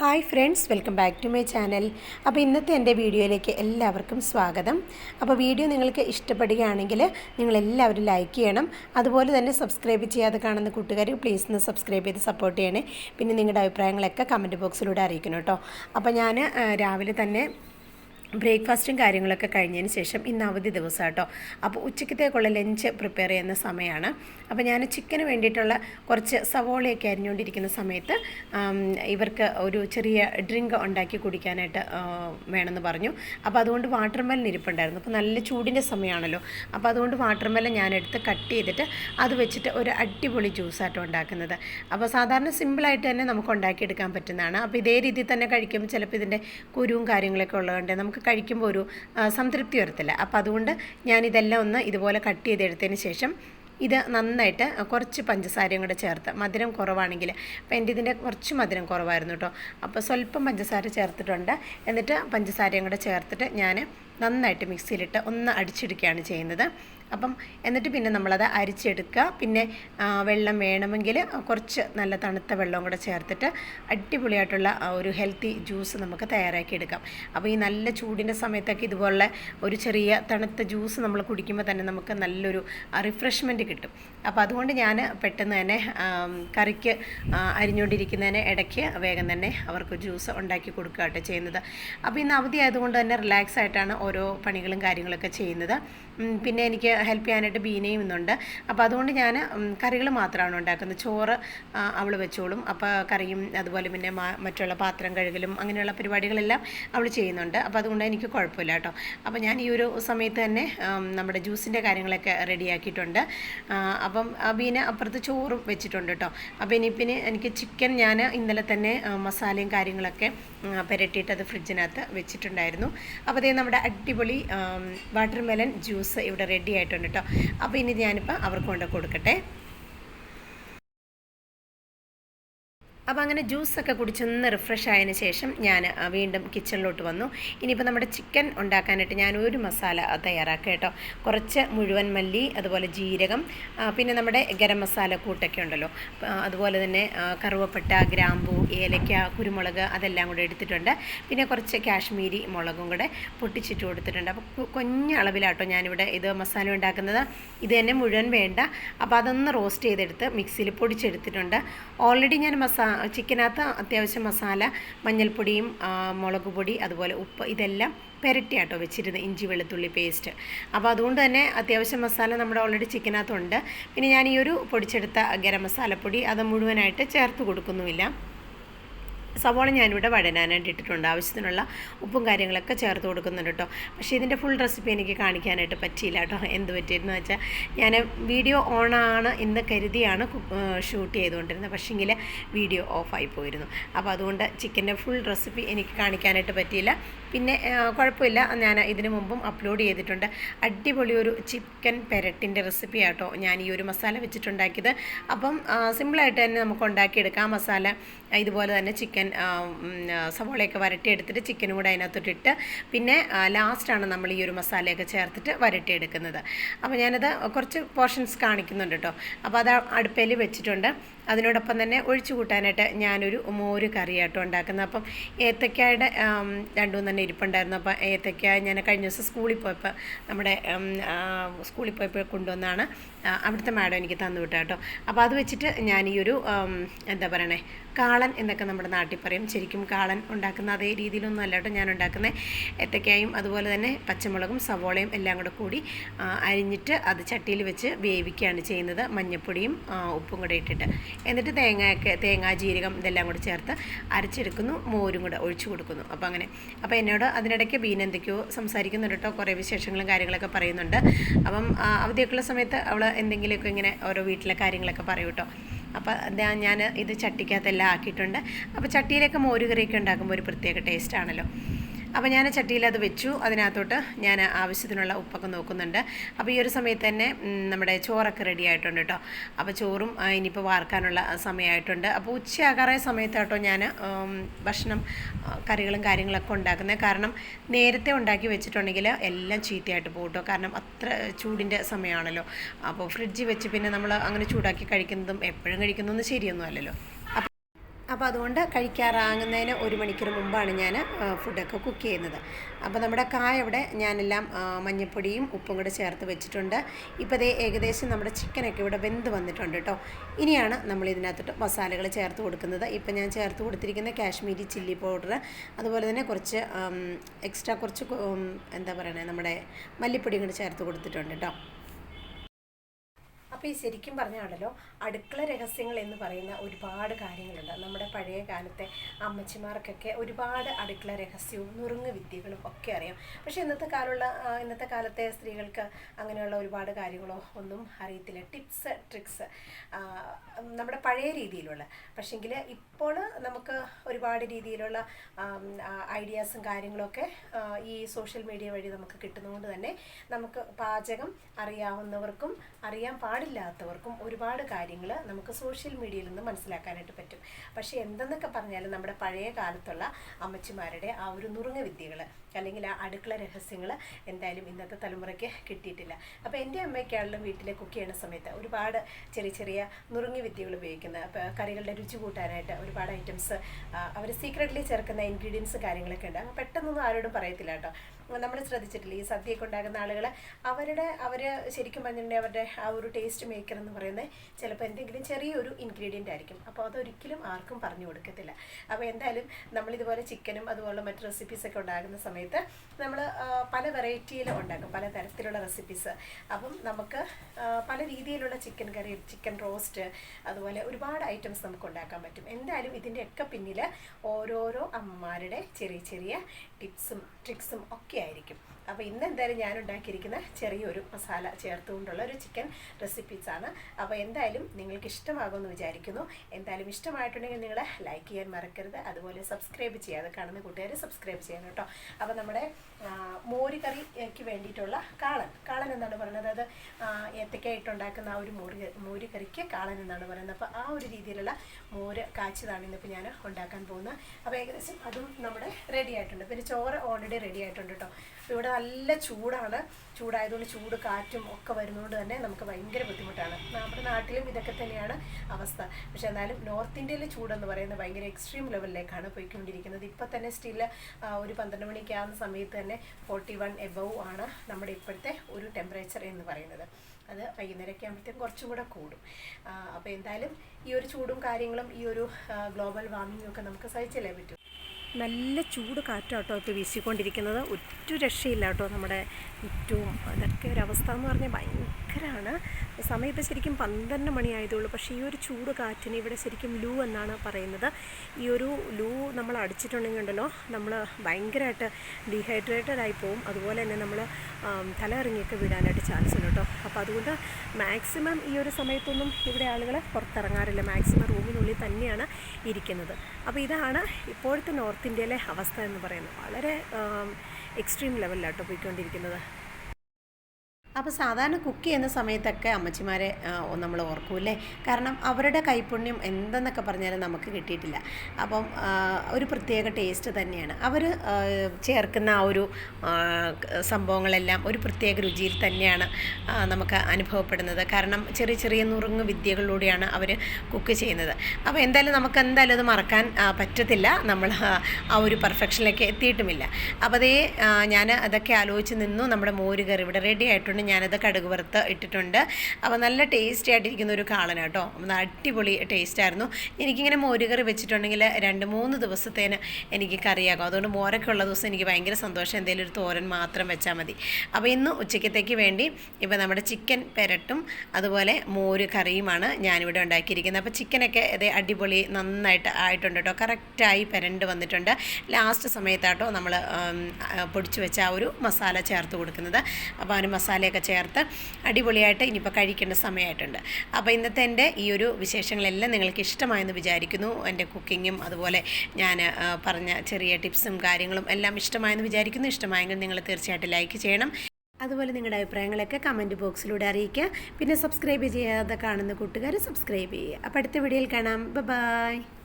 Hi friends welcome back to my channel. അപ്പോൾ ഇന്നത്തെ എന്റെ വീഡിയോയിലേക്ക് എല്ലാവർക്കും സ്വാഗതം. അപ്പോൾ വീഡിയോ നിങ്ങൾക്ക് ഇഷ്ടപ്പെടുകയാണെങ്കിൽ നിങ്ങളെല്ലാവരും ലൈക്ക് ചെയ്യണം. അതുപോലെ തന്നെ സബ്സ്ക്രൈബ് ചെയ്യാതെ കാണുന്ന കൂട്ടുകാർ പ്ലീസ് ഒന്ന് സബ്സ്ക്രൈബ് ചെയ്ത് സപ്പോർട്ട് ചെയ്യണേ. പിന്നെ നിങ്ങളുടെ അഭിപ്രായങ്ങളൊക്കെ കമന്റ് ബോക്സിലൂടെ അറിയിക്കണം കേട്ടോ. അപ്പോൾ ഞാൻ രാവിലെ തന്നെ ബ്രേക്ക്ഫാസ്റ്റും കാര്യങ്ങളൊക്കെ കഴിഞ്ഞതിന് ശേഷം ഇന്ന് അവധി ദിവസം കേട്ടോ. അപ്പോൾ ഉച്ചക്കത്തേക്കുള്ള ലഞ്ച് പ്രിപ്പയർ ചെയ്യുന്ന സമയമാണ്. അപ്പോൾ ഞാൻ ചിക്കന് വേണ്ടിയിട്ടുള്ള കുറച്ച് സവോളയൊക്കെ അരിഞ്ഞുകൊണ്ടിരിക്കുന്ന സമയത്ത് ഇവർക്ക് ഒരു ചെറിയ ഡ്രിങ്ക് ഉണ്ടാക്കി കുടിക്കാനായിട്ട് വേണമെന്ന് പറഞ്ഞു. അപ്പോൾ അതുകൊണ്ട് വാട്ടർ മെല്ലൻ ഇരിപ്പുണ്ടായിരുന്നു. അപ്പോൾ നല്ല ചൂടിന്റെ സമയമാണല്ലോ. അപ്പോൾ അതുകൊണ്ട് വാട്ടർ മെല്ലൻ ഞാനെടുത്ത് കട്ട് ചെയ്തിട്ട് അത് വെച്ചിട്ട് ഒരു അടിപൊളി ജ്യൂസായിട്ടോ ഉണ്ടാക്കുന്നത്. അപ്പോൾ സാധാരണ സിമ്പിളായിട്ട് തന്നെ നമുക്ക് ഉണ്ടാക്കിയെടുക്കാൻ പറ്റുന്നതാണ്. അപ്പോൾ ഇതേ രീതിയിൽ തന്നെ കഴിക്കുമ്പോൾ ചിലപ്പോൾ ഇതിന്റെ കുരുവും കാര്യങ്ങളൊക്കെ ഉള്ളതുകൊണ്ട് നമുക്ക് കഴിക്കുമ്പോൾ ഒരു സംതൃപ്തി വരത്തില്ല. അപ്പോൾ അതുകൊണ്ട് ഞാനിതെല്ലാം ഒന്ന് ഇതുപോലെ കട്ട് ചെയ്തെടുത്തതിന് ശേഷം ഇത് നന്നായിട്ട് കുറച്ച് പഞ്ചസാരയും കൂടെ ചേർത്ത്. മധുരം കുറവാണെങ്കിൽ അപ്പോൾ എന്റെ ഇതിന്റെ കുറച്ച് മധുരം കുറവായിരുന്നു കേട്ടോ. അപ്പോൾ സ്വല്പം പഞ്ചസാര ചേർത്തിട്ടുണ്ട്. എന്നിട്ട് പഞ്ചസാരയും കൂടെ ചേർത്തിട്ട് ഞാൻ നന്നായിട്ട് മിക്സിയിലിട്ട് ഒന്ന് അടിച്ചെടുക്കുകയാണ് ചെയ്യുന്നത്. അപ്പം എന്നിട്ട് പിന്നെ നമ്മളത് അരിച്ചെടുക്കുക. പിന്നെ വെള്ളം വേണമെങ്കിൽ കുറച്ച് നല്ല തണുത്ത വെള്ളവും കൂടെ ചേർത്തിട്ട് അടിപൊളിയായിട്ടുള്ള ഒരു ഹെൽത്തി ജ്യൂസ് നമുക്ക് തയ്യാറാക്കി എടുക്കാം. അപ്പോൾ ഈ നല്ല ചൂടിന്റെ സമയത്തൊക്കെ ഇതുപോലെ ഒരു ചെറിയ തണുത്ത ജ്യൂസ് നമ്മൾ കുടിക്കുമ്പോൾ തന്നെ നമുക്ക് നല്ലൊരു റിഫ്രഷ്മെന്റ് കിട്ടും. അപ്പോൾ അതുകൊണ്ട് ഞാൻ പെട്ടെന്ന് തന്നെ കറിക്ക് അരിഞ്ഞുകൊണ്ടിരിക്കുന്നതിന് ഇടയ്ക്ക് വേഗം തന്നെ അവർക്ക് ജ്യൂസ് ഉണ്ടാക്കി കൊടുക്കുകയാട്ടോ ചെയ്യുന്നത്. അപ്പോൾ ഇന്ന് അവധി ആയതുകൊണ്ട് തന്നെ റിലാക്സ് ആയിട്ടാണ് ഓരോ പണികളും കാര്യങ്ങളൊക്കെ ചെയ്യുന്നത്. പിന്നെ എനിക്ക് ഹെൽപ്പ് ചെയ്യാനായിട്ട് ബീനയും ഇന്നുണ്ട്. അപ്പോൾ അതുകൊണ്ട് ഞാൻ കറികൾ മാത്രമാണ് ഉണ്ടാക്കുന്നത്. ചോറ് അവൾ വെച്ചോളും. അപ്പോൾ കറിയും അതുപോലെ പിന്നെ മറ്റുള്ള പാത്രം കഴുകലും അങ്ങനെയുള്ള പരിപാടികളെല്ലാം അവൾ ചെയ്യുന്നുണ്ട്. അപ്പോൾ അതുകൊണ്ട് എനിക്ക് കുഴപ്പമില്ല കേട്ടോ. അപ്പോൾ ഞാൻ ഈ ഒരു സമയത്ത് തന്നെ നമ്മുടെ ജ്യൂസിന്റെ കാര്യങ്ങളൊക്കെ റെഡിയാക്കിയിട്ടുണ്ട്. അപ്പം ബീന അപ്പുറത്ത് ചോറും വെച്ചിട്ടുണ്ട് കേട്ടോ. അപ്പോൾ ഇനി പിന്നെ എനിക്ക് ചിക്കൻ ഞാൻ ഇന്നലെ തന്നെ മസാലയും കാര്യങ്ങളൊക്കെ പുരട്ടിയിട്ട് അത് ഫ്രിഡ്ജിനകത്ത് വെച്ചിട്ടുണ്ടായിരുന്നു. അപ്പോൾ അതേ നമ്മുടെ അടിപൊളി വാട്ടർമെലൻ ജ്യൂസ് ഇവിടെ റെഡി ആയിട്ടുണ്ട് കേട്ടോ അപ്പോൾ ഇനി ഞാനിപ്പോൾ അവർക്ക് കൊണ്ട് കൊടുക്കട്ടെ. അപ്പോൾ അങ്ങനെ ജ്യൂസൊക്കെ കുടിച്ചൊന്ന് റിഫ്രഷ് ആയതിന് ശേഷം ഞാൻ വീണ്ടും കിച്ചണിലോട്ട് വന്നു. ഇനിയിപ്പോൾ നമ്മുടെ ചിക്കൻ ഉണ്ടാക്കാനായിട്ട് ഞാൻ ഒരു മസാല തയ്യാറാക്കുക കേട്ടോ. കുറച്ച് മുഴുവൻ മല്ലി അതുപോലെ ജീരകം പിന്നെ നമ്മുടെ ഗരം മസാല കൂട്ടൊക്കെ ഉണ്ടല്ലോ. അതുപോലെ തന്നെ കറുവപ്പട്ട ഗ്രാമ്പൂ ഏലക്ക കുരുമുളക് അതെല്ലാം കൂടെ എടുത്തിട്ടുണ്ട്. പിന്നെ കുറച്ച് കാശ്മീരി മുളകും കൂടെ പൊട്ടിച്ചിട്ട് കൊടുത്തിട്ടുണ്ട്. അപ്പോൾ കൊഞ്ഞ അളവിലാട്ടോ ഞാനിവിടെ ഇത് മസാല ഉണ്ടാക്കുന്നത്. ഇത് തന്നെ മുഴുവൻ വേണ്ട. അപ്പോൾ അതൊന്ന് റോസ്റ്റ് ചെയ്തെടുത്ത് മിക്സിയിൽ പൊടിച്ചെടുത്തിട്ടുണ്ട്. ഓൾറെഡി ഞാൻ മസാ ചിക്കനകത്ത് അത്യാവശ്യം മസാല മഞ്ഞൾപ്പൊടിയും മുളക് പൊടി അതുപോലെ ഉപ്പ് ഇതെല്ലാം പെരട്ടിയാട്ടോ വെച്ചിരുന്നത് ഇഞ്ചി വെളുത്തുള്ളി പേസ്റ്റ്. അപ്പോൾ അതുകൊണ്ട് തന്നെ അത്യാവശ്യം മസാല നമ്മുടെ ഓൾറെഡി ചിക്കനകത്തുണ്ട്. പിന്നെ ഞാൻ ഈ ഒരു പൊടിച്ചെടുത്ത ഗരം മസാലപ്പൊടി അത് മുഴുവനായിട്ട് ചേർത്ത് കൊടുക്കുന്നുമില്ല. സവോള ഞാനിവിടെ വഴനാനായിട്ട് ഇട്ടിട്ടുണ്ട്. ആവശ്യത്തിനുള്ള ഉപ്പും കാര്യങ്ങളൊക്കെ ചേർത്ത് കൊടുക്കുന്നുണ്ട് കേട്ടോ പക്ഷേ ഇതിന്റെ ഫുൾ റെസിപ്പി എനിക്ക് കാണിക്കാനായിട്ട് പറ്റിയില്ല കേട്ടോ എന്ത് പറ്റിയിരുന്നു വെച്ചാൽ ഞാൻ വീഡിയോ ഓണാണ് എന്ന് കരുതിയാണ് ഷൂട്ട് ചെയ്തുകൊണ്ടിരുന്നത്. പക്ഷേങ്കിൽ വീഡിയോ ഓഫായി പോയിരുന്നു. അപ്പോൾ അതുകൊണ്ട് ചിക്കന്റെ ഫുൾ റെസിപ്പി എനിക്ക് കാണിക്കാനായിട്ട് പറ്റിയില്ല. പിന്നെ കുഴപ്പമില്ല. ഞാൻ ഇതിന് മുമ്പും അപ്ലോഡ് ചെയ്തിട്ടുണ്ട്. അടിപൊളി ഒരു ചിക്കൻ പെരട്ടിന്റെ റെസിപ്പി ആട്ടോ ഞാൻ ഈ ഒരു മസാല വെച്ചിട്ടുണ്ടാക്കിയത്. അപ്പം സിമ്പിളായിട്ട് തന്നെ നമുക്ക് ഉണ്ടാക്കിയെടുക്കാം. മസാല ഇതുപോലെ തന്നെ ചിക്കൻ ആ, സവോളയൊക്കെ വരട്ടിയെടുത്തിട്ട് ചിക്കനും കൂടെ അതിനകത്തോട്ടിട്ട് പിന്നെ ലാസ്റ്റാണ് നമ്മൾ ഈ ഒരു മസാലയൊക്കെ ചേർത്തിട്ട് വരട്ടിയെടുക്കുന്നത്. അപ്പോൾ ഞാനത് കുറച്ച് പോർഷൻസ് കാണിക്കുന്നുണ്ട് കേട്ടോ. അപ്പോൾ അത് അടുപ്പയിൽ വെച്ചിട്ടുണ്ട്. അതിനോടൊപ്പം തന്നെ ഒഴിച്ചു കൂട്ടാനായിട്ട് ഞാനൊരു മോര് കറിയാട്ടോ ഉണ്ടാക്കുന്നത്. അപ്പം ഏത്തക്കായുടെ രണ്ടും തന്നെ ഇരിപ്പുണ്ടായിരുന്നു. അപ്പം ഏത്തക്ക ഞാൻ കഴിഞ്ഞ ദിവസം സ്കൂളിൽ പോയപ്പോൾ നമ്മുടെ സ്കൂളിൽ പോയപ്പോൾ കൊണ്ടുവന്നാണ്. അവിടുത്തെ മാഡം എനിക്ക് തന്നു വിട്ടാട്ടോ. അപ്പോൾ അത് വെച്ചിട്ട് ഞാൻ ഈ ഒരു എന്താ പറയണേ കാളൻ എന്നൊക്കെ നമ്മുടെ നാട്ടിൽ പറയും. ശരിക്കും കാളൻ ഉണ്ടാക്കുന്ന അതേ രീതിയിലൊന്നും അല്ല കേട്ടോ ഞാൻ ഉണ്ടാക്കുന്ന ഏത്തക്കായും അതുപോലെ തന്നെ പച്ചമുളകും സവോളയും എല്ലാം കൂടെ കൂടി അരിഞ്ഞിട്ട് അത് ചട്ടിയിൽ വെച്ച് വേവിക്കുകയാണ് ചെയ്യുന്നത്. മഞ്ഞൾപ്പൊടിയും ഉപ്പും കൂടെ ഇട്ടിട്ട്. എന്നിട്ട് തേങ്ങയൊക്കെ തേങ്ങ ജീരകം ഇതെല്ലാം കൂടി ചേർത്ത് അരച്ചെടുക്കുന്നു മോരും കൂടെ ഒഴിച്ചു കൊടുക്കുന്നു. അപ്പോൾ അങ്ങനെ. അപ്പോൾ എന്നോട് അതിനിടയ്ക്ക് ബീൻ എന്തൊക്കെയോ സംസാരിക്കുന്നുണ്ട് കേട്ടോ. കുറേ വിശേഷങ്ങളും കാര്യങ്ങളൊക്കെ പറയുന്നുണ്ട്. അപ്പം അവധിയൊക്കെയുള്ള സമയത്ത് അവൾ എന്തെങ്കിലുമൊക്കെ ഇങ്ങനെ ഓരോ വീട്ടിലെ കാര്യങ്ങളൊക്കെ പറയും കേട്ടോ. അപ്പോൾ ഞാൻ ഇത് ചട്ടിക്കകത്തെല്ലാം ആക്കിയിട്ടുണ്ട്. അപ്പോൾ ചട്ടിയിലൊക്കെ മോരുകറിയൊക്കെ ഉണ്ടാക്കുമ്പോൾ ഒരു പ്രത്യേക ടേസ്റ്റ് ആണല്ലോ. അപ്പോൾ ഞാൻ ചട്ടിയിൽ അത് വെച്ചു. അതിനകത്തോട്ട് ഞാൻ ആവശ്യത്തിനുള്ള ഉപ്പൊക്കെ നോക്കുന്നുണ്ട്. അപ്പോൾ ഈ ഒരു സമയത്ത് തന്നെ നമ്മുടെ ചോറൊക്കെ റെഡി ആയിട്ടുണ്ട് കേട്ടോ അപ്പോൾ ചോറും ഇനിയിപ്പോൾ വാർക്കാനുള്ള സമയമായിട്ടുണ്ട്. അപ്പോൾ ഉച്ചയാകാറായ സമയത്ത് കേട്ടോ ഞാൻ ഭക്ഷണം കറികളും കാര്യങ്ങളൊക്കെ ഉണ്ടാക്കുന്നത്. കാരണം നേരത്തെ ഉണ്ടാക്കി വെച്ചിട്ടുണ്ടെങ്കിൽ എല്ലാം ചീത്തയായിട്ട് പോകും കേട്ടോ കാരണം അത്ര ചൂടിന്റെ സമയമാണല്ലോ. അപ്പോൾ ഫ്രിഡ്ജ് വെച്ച് പിന്നെ നമ്മൾ അങ്ങനെ ചൂടാക്കി കഴിക്കുന്നതും എപ്പോഴും കഴിക്കുന്നതൊന്നും ശരിയൊന്നും അല്ലല്ലോ. അപ്പോൾ അതുകൊണ്ട് കഴിക്കാറാകുന്നതിന് ഒരു മണിക്കൂർ മുമ്പാണ് ഞാൻ ഫുഡൊക്കെ കുക്ക് ചെയ്യുന്നത്. അപ്പോൾ നമ്മുടെ കായ ഇവിടെ ഞാനെല്ലാം മഞ്ഞൾപ്പൊടിയും ഉപ്പും കൂടെ ചേർത്ത് വെച്ചിട്ടുണ്ട്. ഇപ്പോൾ ദേ ഏകദേശം നമ്മുടെ ചിക്കനൊക്കെ ഇവിടെ വെന്ത് വന്നിട്ടുണ്ട് കേട്ടോ. ഇനിയാണ് നമ്മൾ ഇതിനകത്തോട്ട് മസാലകൾ ചേർത്ത് കൊടുക്കുന്നത്. ഇപ്പോൾ ഞാൻ ചേർത്ത് കൊടുത്തിരിക്കുന്ന കാശ്മീരി ചില്ലി പൗഡർ അതുപോലെ തന്നെ കുറച്ച് എക്സ്ട്രാ കുറച്ച് എന്താ പറയണേ നമ്മുടെ മല്ലിപ്പൊടിയും കൂടെ ചേർത്ത് കൊടുത്തിട്ടുണ്ട് കേട്ടോ. അപ്പോൾ ഈ ശരിക്കും പറഞ്ഞാണല്ലോ അടുക്കള രഹസ്യങ്ങൾ എന്ന് പറയുന്ന ഒരുപാട് കാര്യങ്ങളുണ്ട്. നമ്മുടെ പഴയ കാലത്തെ അമ്മച്ചിമാർക്കൊക്കെ ഒരുപാട് അടുക്കള രഹസ്യവും നുറുങ്ങ് വിദ്യകളും ഒക്കെ അറിയാം. പക്ഷേ ഇന്നത്തെ കാലമുള്ള ഇന്നത്തെ കാലത്തെ സ്ത്രീകൾക്ക് അങ്ങനെയുള്ള ഒരുപാട് കാര്യങ്ങളോ ഒന്നും അറിയത്തില്ല. ടിപ്സ് ട്രിക്സ് നമ്മുടെ പഴയ രീതിയിലുള്ള. പക്ഷേങ്കിൽ ഇപ്പോൾ നമുക്ക് ഒരുപാട് രീതിയിലുള്ള ഐഡിയാസും കാര്യങ്ങളൊക്കെ ഈ സോഷ്യൽ മീഡിയ വഴി നമുക്ക് കിട്ടുന്നതുകൊണ്ട് തന്നെ നമുക്ക് പാചകം അറിയാവുന്നവർക്കും അറിയാൻ പാടില്ലാത്തവർക്കും ഒരുപാട് കാര്യങ്ങൾ നമുക്ക് സോഷ്യൽ മീഡിയയിൽ നിന്ന് മനസ്സിലാക്കാനായിട്ട് പറ്റും. പക്ഷേ എന്തെന്നൊക്കെ പറഞ്ഞാലും നമ്മുടെ പഴയ കാലത്തുള്ള അമ്മച്ചിമാരുടെ ആ ഒരു നുറുങ്ങ വിദ്യകൾ അല്ലെങ്കിൽ ആ അടുക്കള രഹസ്യങ്ങൾ എന്തായാലും ഇന്നത്തെ തലമുറയ്ക്ക് കിട്ടിയിട്ടില്ല. അപ്പോൾ എന്റെ അമ്മയ്ക്കാണെങ്കിലും വീട്ടിലെ കുക്ക് ചെയ്യുന്ന സമയത്ത് ഒരുപാട് ചെറിയ ചെറിയ നുറുങ്ങി വിദ്യകൾ ഉപയോഗിക്കുന്നത് അപ്പോൾ കറികളുടെ രുചി കൂട്ടാനായിട്ട് ഒരുപാട് ഐറ്റംസ് അവർ സീക്രട്ടിലി ചേർക്കുന്ന ഇൻഗ്രീഡിയൻസ് കാര്യങ്ങളൊക്കെ ഉണ്ട്. പെട്ടെന്നൊന്നും ആരോടും പറയത്തില്ല കേട്ടോ. നമ്മൾ ശ്രദ്ധിച്ചിട്ടില്ല? ഈ സദ്യയൊക്കെ ഉണ്ടാക്കുന്ന ആളുകൾ അവരുടെ അവർ ശരിക്കും പറഞ്ഞിട്ടുണ്ടെങ്കിൽ അവരുടെ ആ ഒരു ടേസ്റ്റ് മേക്കർ എന്ന് പറയുന്നത് ചിലപ്പോൾ എന്തെങ്കിലും ചെറിയൊരു ഇൻഗ്രീഡിയന്റ് ആയിരിക്കും. അപ്പോൾ അതൊരിക്കലും ആർക്കും പറഞ്ഞു കൊടുക്കത്തില്ല. അപ്പോൾ എന്തായാലും നമ്മളിതുപോലെ ചിക്കനും അതുപോലെ മറ്റു റെസിപ്പീസൊക്കെ ഉണ്ടാകുന്ന സമയത്ത് നമ്മൾ പല വെറൈറ്റിയിൽ ഉണ്ടാക്കും. പല തരത്തിലുള്ള റെസിപ്പീസ് അപ്പം നമുക്ക് പല രീതിയിലുള്ള ചിക്കൻ കറി ചിക്കൻ റോസ്റ്റ് അതുപോലെ ഒരുപാട് ഐറ്റംസ് നമുക്ക് ഉണ്ടാക്കാൻ പറ്റും. എന്തായാലും ഇതിന്റെയൊക്കെ പിന്നിൽ ഓരോരോ അമ്മമാരുടെ ചെറിയ ചെറിയ ടിപ്സും ട്രിക്സും ഒക്കെ ആയിരിക്കും. അപ്പോൾ ഇന്ന് എന്തായാലും ഞാൻ ഉണ്ടാക്കിയിരിക്കുന്ന ചെറിയൊരു മസാല ചേർത്തുകൊണ്ടുള്ള ഒരു ചിക്കൻ റെസിപ്പീസാണ് അപ്പോൾ എന്തായാലും നിങ്ങൾക്ക് ഇഷ്ടമാകുമെന്ന് വിചാരിക്കുന്നു. എന്തായാലും ഇഷ്ടമായിട്ടുണ്ടെങ്കിൽ നിങ്ങൾ ലൈക്ക് ചെയ്യാൻ മറക്കരുത്. അതുപോലെ സബ്സ്ക്രൈബ് ചെയ്യാതെ കാണുന്ന കൂട്ടുകാർ സബ്സ്ക്രൈബ് ചെയ്യണം കേട്ടോ. അപ്പോൾ നമ്മുടെ മോര് കറിക്ക് വേണ്ടിയിട്ടുള്ള കാളൻ. കാളൻ എന്നാണ് പറയുന്നത്. അതായത് ഏത്തക്കായിട്ടുണ്ടാക്കുന്ന ആ ഒരു മോര് മോര് കറിക്ക് കാളൻ എന്നാണ് പറയുന്നത്. അപ്പോൾ ആ ഒരു രീതിയിലുള്ള മോര് കാച്ചതാണ് ഇന്നിപ്പോൾ ഞാൻ ഉണ്ടാക്കാൻ പോകുന്നത്. അപ്പോൾ ഏകദേശം അതും നമ്മുടെ റെഡി ആയിട്ടുണ്ട്. പിന്നെ ചോറ് ഓൾറെഡി റെഡി ആയിട്ടുണ്ട് കേട്ടോ. അപ്പോൾ ഇവിടെ നല്ല ചൂടാണ്. ചൂടായതുകൊണ്ട് ചൂട് കാറ്റും ഒക്കെ വരുന്നതുകൊണ്ട് തന്നെ നമുക്ക് ഭയങ്കര ബുദ്ധിമുട്ടാണ്. നമ്മുടെ നാട്ടിലും ഇതൊക്കെ തന്നെയാണ് അവസ്ഥ. പക്ഷെ എന്നാലും നോർത്ത് ഇന്ത്യയിലെ ചൂടെന്ന് പറയുന്നത് ഭയങ്കര എക്സ്ട്രീം ലെവലിലേക്കാണ് പോയിക്കൊണ്ടിരിക്കുന്നത്. ഇപ്പം തന്നെ സ്റ്റിൽ ഒരു പന്ത്രണ്ട് മണിക്ക് ആവുന്ന സമയത്ത് തന്നെ ഫോർട്ടി വൺ എബവ് ആണ് നമ്മുടെ ഇപ്പോഴത്തെ ഒരു ടെമ്പറേച്ചർ എന്ന് പറയുന്നത്. അത് വൈകുന്നേരമൊക്കെ ആകുമ്പോഴത്തേക്കും കുറച്ചും കൂടെ കൂടും. അപ്പോൾ എന്തായാലും ഈ ഒരു ചൂടും കാര്യങ്ങളും ഈ ഒരു ഗ്ലോബൽ വാർമിങ്ങും ഒക്കെ നമുക്ക് സഹിച്ചല്ലേ പറ്റൂ? നല്ല ചൂട് കാറ്റാട്ടോ ഇപ്പോൾ വീശിക്കൊണ്ടിരിക്കുന്നത്. ഒറ്റ രക്ഷയില്ല കേട്ടോ നമ്മുടെ ചുറ്റും അതൊക്കെ ഒരവസ്ഥ എന്ന് പറഞ്ഞാൽ ഭയങ്കരമാണ് സമയം ഇപ്പോൾ ശരിക്കും പന്ത്രണ്ട് മണിയായതുള്ളൂ പക്ഷേ ഈ ഒരു ചൂട് കാറ്റിന് ഇവിടെ ശരിക്കും ലൂ എന്നാണ് പറയുന്നത്. ഈ ഒരു ലൂ നമ്മൾ അടിച്ചിട്ടുണ്ടെങ്കിൽ ഉണ്ടല്ലോ നമ്മൾ ഭയങ്കരമായിട്ട് ഡീഹൈഡ്രേറ്റഡ് ആയി പോവും. അതുപോലെ തന്നെ നമ്മൾ തല ഇറങ്ങിയൊക്കെ വിടാനായിട്ട് ചാൻസ് ഉണ്ട് കേട്ടോ. അപ്പോൾ അതുകൊണ്ട് മാക്സിമം ഈ ഒരു സമയത്തൊന്നും ഇവിടെ ആളുകൾ പുറത്തിറങ്ങാറില്ല. മാക്സിമം റൂമിനുള്ളിൽ തന്നെയാണ് ഇരിക്കുന്നത്. അപ്പോൾ ഇതാണ് ഇപ്പോഴത്തെ നോർത്ത് ഇന്ത്യയിലെ അവസ്ഥ എന്ന് പറയുന്നത്. വളരെ എക്സ്ട്രീം ലെവലിലാട്ടോ പോയിക്കൊണ്ടിരിക്കുന്നത്. അപ്പോൾ സാധാരണ കുക്ക് ചെയ്യുന്ന സമയത്തൊക്കെ അമ്മച്ചിമാരെ നമ്മൾ ഓർക്കും അല്ലേ? കാരണം അവരുടെ കൈപുണ്യം എന്തെന്നൊക്കെ പറഞ്ഞാലും നമുക്ക് കിട്ടിയിട്ടില്ല. അപ്പം ഒരു പ്രത്യേക ടേസ്റ്റ് തന്നെയാണ്. അവർ ചേർക്കുന്ന ആ ഒരു സംഭവങ്ങളെല്ലാം ഒരു പ്രത്യേക രുചിയിൽ തന്നെയാണ് നമുക്ക് അനുഭവപ്പെടുന്നത്. കാരണം ചെറിയ ചെറിയ നുറുങ്ങ് വിദ്യകളിലൂടെയാണ് അവർ കുക്ക് ചെയ്യുന്നത്. അപ്പോൾ എന്തായാലും നമുക്ക് എന്തായാലും അത് മറക്കാൻ പറ്റത്തില്ല. നമ്മൾ ആ, ഒരു പെർഫെക്ഷനിലേക്ക് എത്തിയിട്ടുമില്ല. അപ്പോൾ അതേ ഞാൻ അതൊക്കെ ആലോചിച്ച് നിന്നു. നമ്മുടെ മോര് കറി ഇവിടെ റെഡി ആയിട്ടുണ്ട്. ഞാനത് കടുക് വറുത്ത് ഇട്ടിട്ടുണ്ട്. അപ്പോൾ നല്ല ടേസ്റ്റി ആയിട്ടിരിക്കുന്ന ഒരു കാളന കേട്ടോ അടിപൊളി ടേസ്റ്റ് ആയിരുന്നു. എനിക്കിങ്ങനെ മോര് കറി വെച്ചിട്ടുണ്ടെങ്കിൽ രണ്ട് മൂന്ന് ദിവസത്തേന് എനിക്ക് കറിയാകും. അതുകൊണ്ട് മോരൊക്കെ ഉള്ള ദിവസം എനിക്ക് ഭയങ്കര സന്തോഷം. എന്തെങ്കിലും ഒരു തോരൻ മാത്രം വെച്ചാൽ മതി. അപ്പോൾ ഇന്ന് ഉച്ചക്കത്തേക്ക് വേണ്ടി ഇപ്പോൾ നമ്മുടെ ചിക്കൻ പെരട്ടും അതുപോലെ മോര് കറിയുമാണ് ഞാനിവിടെ ഉണ്ടാക്കിയിരിക്കുന്നത്. അപ്പോൾ ചിക്കനൊക്കെ ഇത് അടിപൊളി നന്നായിട്ട് ആയിട്ടുണ്ട് കേട്ടോ കറക്റ്റായി പെരണ്ട് വന്നിട്ടുണ്ട്. ലാസ്റ്റ് സമയത്താട്ടോ നമ്മൾ പൊടിച്ചു വെച്ച ആ ഒരു മസാല ചേർത്ത് കൊടുക്കുന്നത്. അപ്പോൾ ആ ഒരു മസാലയൊക്കെ ചേർത്ത് അടിപൊളിയായിട്ട് ഇനിയിപ്പോൾ കഴിക്കേണ്ട സമയമായിട്ടുണ്ട്. അപ്പോൾ ഇന്നത്തെ എന്റെ ഈ ഒരു വിശേഷങ്ങളെല്ലാം നിങ്ങൾക്ക് ഇഷ്ടമായെന്ന് വിചാരിക്കുന്നു. എന്റെ കുക്കിങ്ങും അതുപോലെ ഞാൻ പറഞ്ഞ ചെറിയ ടിപ്സും കാര്യങ്ങളും എല്ലാം ഇഷ്ടമായെന്ന് വിചാരിക്കുന്നു. ഇഷ്ടമായെങ്കിൽ നിങ്ങൾ തീർച്ചയായിട്ടും ലൈക്ക് ചെയ്യണം. അതുപോലെ നിങ്ങളുടെ അഭിപ്രായങ്ങളൊക്കെ കമന്റ് ബോക്സിലൂടെ അറിയിക്കുക. പിന്നെ സബ്സ്ക്രൈബ് ചെയ്യാതെ കാണുന്ന കൂട്ടുകാർ സബ്സ്ക്രൈബ് ചെയ്യുക. അപ്പോൾ അടുത്ത വീഡിയോയിൽ കാണാം. ബൈ.